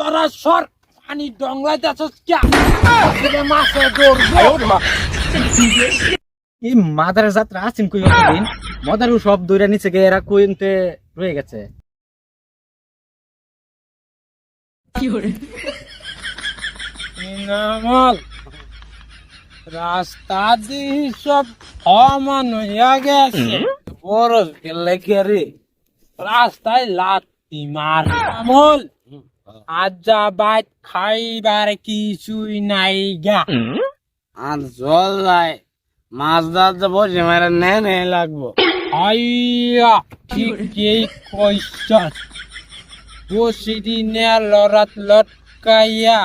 তোরা সর পানি ডংলাইতে আছস ক্যা বসিরে মাছে ধরবো এই মাদারের যাত্রা আছেন কই অতদিন? মদারু সব দৌড়া নিচে গিয়ে এরা কইতে রয়ে গেছে। ইনামল রাস্তা দিয়ে সব অমান হইয়া গেছে। বড় গেলে রে? রাস্তায় লাত্তি মার। আমল আজা বাইত খাইবার কিছুই নাই গা আর জল যায় মাছ দাঁত যে বসে মারে নে নে লাগবো। আইয়া ঠিকই কইছস। বসি দিনে লড়াত লটকাইয়া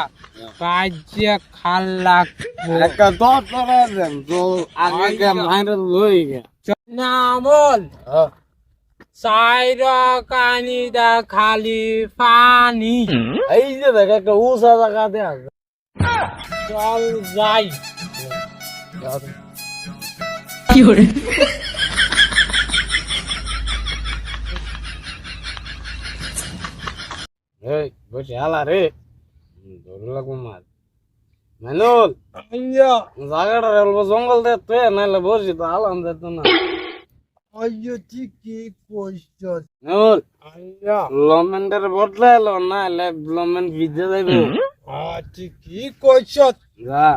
কাজে খাল লাগবো। একটা দশ করে দেন জল আগে মাইরে লই গে নামল। সাইরা কানি দা খালি পানি এই যে দেখ একটা উষা জায়গা দেখ চল যাই এই বসে হালা রে ধরে লাগবো মাছ মেনুল আইয়া জায়গাটা রেলবো জঙ্গল দে তুই নাইলে বসি তো হালাম যেত না আইয়া ঠিকই কইছস মেনুল আইয়া লমেন্টের বদলে এলো নাইলে লমেন্ট ভিজে যাইবে। আ ঠিকই কইছস যা।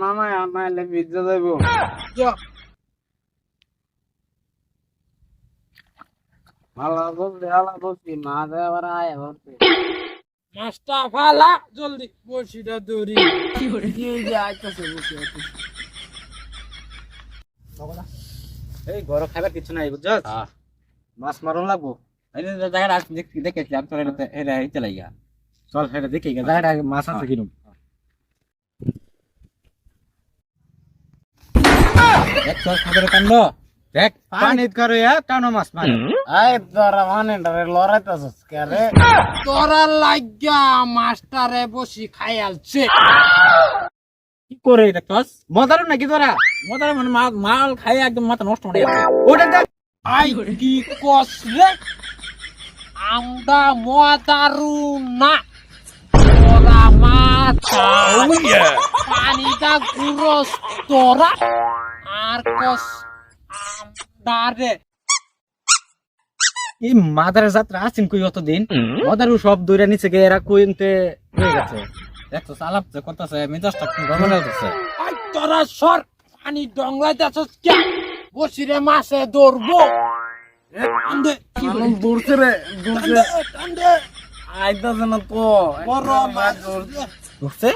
নামাই নাইলে ভালো বলতে আয় মাছটা ফালা জলদি। এই ঘর খাবার কিছু নাই বুঝছস মাছ মারন লাগবো। এই জায়গাটা দেখেছিলাম চল এটা এটা এটা লাগিয়া। চল এটা দেখি জায়গাটা মাছ আছে কিরম। দেখ চল খাবার কান্দ দেখ পানিত করো টানো মাছ মারে। আই তোরা মানে লড়াইতেছিস কে রে? তোরা লাগিয়া মাস্টারে বসি খাইয়ালছে কি করে দেখছস মদারু নাকি তোরা? মদারু মানে মাল মাল খাই একদম মাথা নষ্ট হয়ে যাচ্ছে ওটা দেখ। আই কি কস রে? আমরা মদারু না। তোরা মাথা পানিটা গুরস তোরা। আর কস রে এই মাদারের যাত্রা আছেন কই অতদিন? মদারু সব দৌড়া নিচে গিয়ে এরা কইতে রয়ে গেছে। দেখছস আলাপ যে করতেছে মেজাজটা কি গরম লাগতেছে আই তোরা সর পানি ডংলাইতে আছস ক্যা বসিরে মাছে ধরবো আন্দে। মানুষ দূরছে রে দূরছে টান্দে টান্দে আইতাছে তো। বড় মাছ। বুঝছে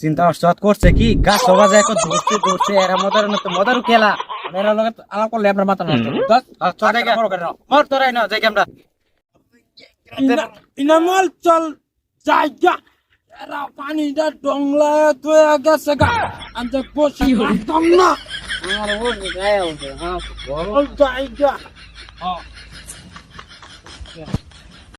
চিন্তা সৎ করছে কি? গাছ সবাজ এখন ধরছে ধরছে এরা মদারু না তো মদারু খেলা। এরা লগে আলাপ করলে আপনার মাথা নষ্ট দশ চল মর তোরাই না যাই আমরা। ইনামল চল জায়গা। এরা পানিটা ডংলায় তুই গেছে গা। আমি বসি পারতাম না। আমার বসে হ্যাঁ। চল জায়গা।